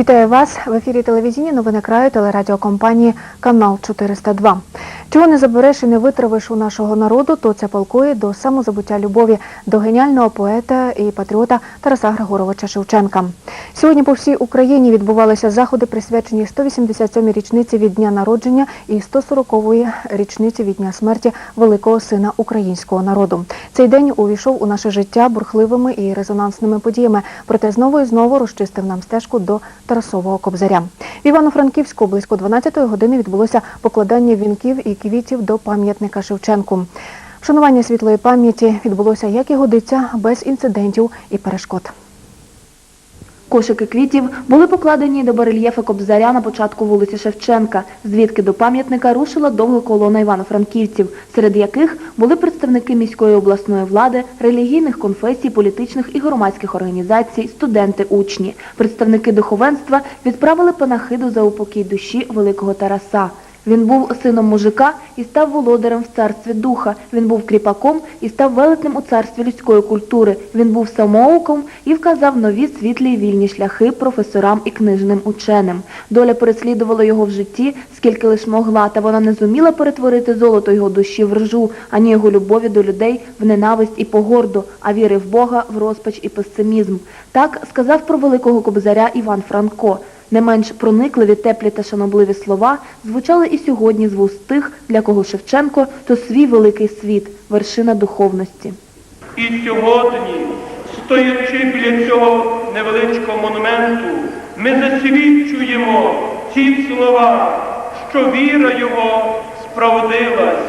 Вітаю вас в ефірі телевізійні новини краю телерадіокомпанії Канал 402. Чого не забереш і не витравиш у нашого народу, то це палкує до самозабуття любові до геніального поета і патріота Тараса Григоровича Шевченка. Сьогодні по всій Україні відбувалися заходи, присвячені 187-й річниці від дня народження і 140-ї річниці від дня смерті великого сина українського народу. Цей день увійшов у наше життя бурхливими і резонансними подіями, проте знову і знову розчистив нам стежку до Тарасового кобзаря. В Івано-Франківську близько 12-ї години відбулося покладання вінків і квітів до пам'ятника Шевченку. Вшанування світлої пам'яті відбулося, як і годиться, без інцидентів і перешкод. Кошики квітів були покладені до барельєфа Кобзаря на початку вулиці Шевченка, звідки до пам'ятника рушила довга колона івано-франківців, серед яких були представники міської обласної влади, релігійних конфесій, політичних і громадських організацій, студенти, учні. Представники духовенства відправили панахиду за упокій душі великого Тараса. Він був сином мужика і став володарем в царстві духа. Він був кріпаком і став велетнем у царстві людської культури. Він був самоуком і вказав нові світлі й вільні шляхи професорам і книжним ученим. Доля переслідувала його в житті, скільки лиш могла, та вона не зуміла перетворити золото його душі в ржу, ані його любові до людей в ненависть і погорду, а віри в Бога в розпач і песимізм. Так сказав про великого кобзаря Іван Франко. Не менш проникливі, теплі та шанобливі слова звучали і сьогодні з вуст тих, для кого Шевченко то свій великий світ, вершина духовності. І сьогодні, стоячи біля цього невеличкого монументу, ми засвідчуємо ці слова, що віра його справдилась,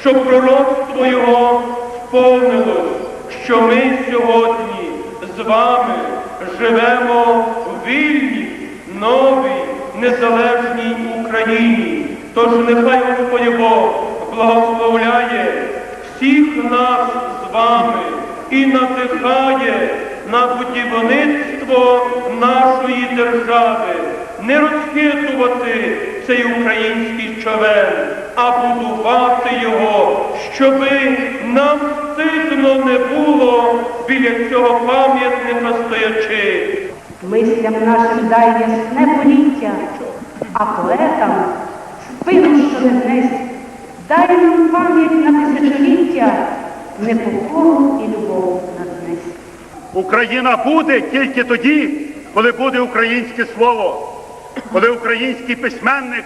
що пророцтво його сповнилось, що ми сьогодні з вами живемо в вільній, новій, незалежній Україні. Тож нехай Господь Бог благословляє всіх нас з вами і надихає на будівництво нашої держави, не розхитувати цей український човен, а будувати його, щоби нам стидно не було біля цього пам'ятника стоячи. Мислям нашим дай ясне поліття, а поетам спину, що не знесь, дай нам пам'ять на тисячоліття, непокору і любов наднесь. Україна буде тільки тоді, коли буде українське слово, коли український письменник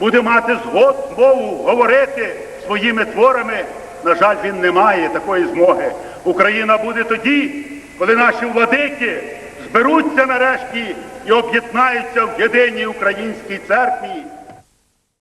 буде мати згод мову говорити своїми творами. На жаль, він не має такої змоги. Україна буде тоді, коли наші владики зберуться нарешті і об'єднаються в єдиній українській церкві.